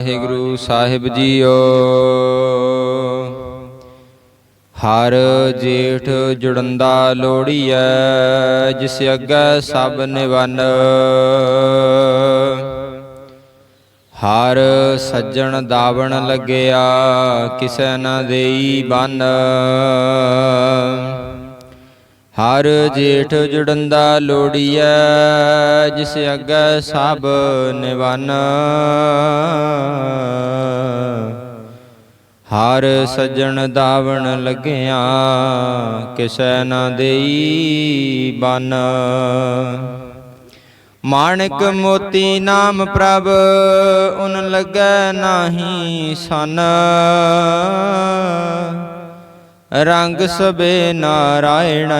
ਵਾਹਿਗੁਰੂ ਸਾਹਿਬ JIO. ਹਰ ਜੇਠ ਜੁੜੰਦਾ ਲੋੜੀਐ ਜਿਸ ਅੱਗੇ ਸਭ ਨਿਵਨ। ਹਰ ਸੱਜਣ ਦਾਵਣ ਲੱਗਿਆ ਕਿਸੈ ਨ ਦੇਈ ਬੰਨ। ਹਰ ਜੇਠ ਜੁੜੰਦਾ ਲੋੜੀਐ ਜਿਸ ਅੱਗੇ ਸਭ ਨਿਵਨ। ਹਰ ਸੱਜਣ ਦਾਵਣ ਲੱਗਿਆ ਕਿਸੈ ਨ ਦੇਈ ਬਨ। ਮਾਣਕ ਮੋਤੀ ਨਾਮ ਪ੍ਰਭ ਉਨ ਲੱਗੈ ਨਾਹੀ ਸਨ। ਰੰਗ ਸਬੇ ਨਾਰਾਇਣ,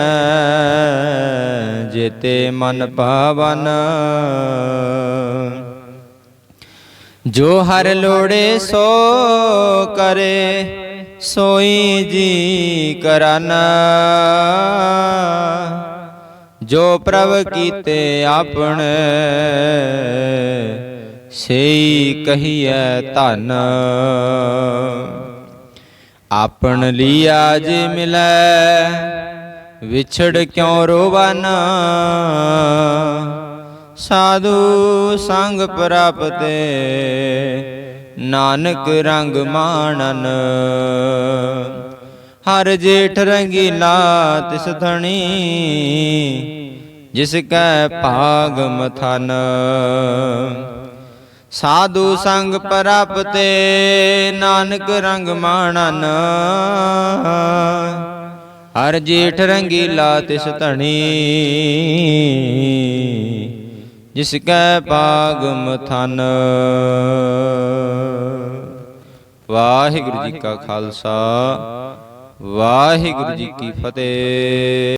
ਜੇਤੇ ਮਨ ਪਾਵਨ ਜੋ ਹਰ ਲੋੜੇ ਸੋ ਕਰੇ, ਸੋਈ ਜੀ ਕਰਨ। ਜੋ ਪ੍ਰਭ ਕੀਤੇ ਆਪਣੇ, ਸਈ ਕਹੀਐ ਧਨ। ਆਪਣ ਲੀਆ ਜੇ ਮਿਲੈ। ਵਿਛੜ ਕਿਉ ਰੋਵਨ? ਸਾਧੂ ਸੰਗ ਪ੍ਰਾਪਤੇ ਨਾਨਕ ਰੰਗ ਮਾਣਨ। ਹਰ ਜੇਠ ਰੰਗੀਲਾ ਤਿਸ ਧਣੀ ਜਿਸ ਕੈ ਭਾਗ ਮਥਨ। ਸਾਧੂ ਸੰਗ ਪ੍ਰਾਪਤੇ ਨਾਨਕ ਰੰਗ ਮਾਣਨ। ਹਰ ਜੇਠ ਰੰਗੀਲਾ ਤਿਸ ਧਣੀ। ਜਿਸ ਕੈ ਭਾਗ ਮਥਨ ਵਾਹਿਗੁਰੂ ਜੀ ਕਾ ਖਾਲਸਾ, ਵਾਹਿਗੁਰੂ ਜੀ ਕੀ ਫਤਿਹ।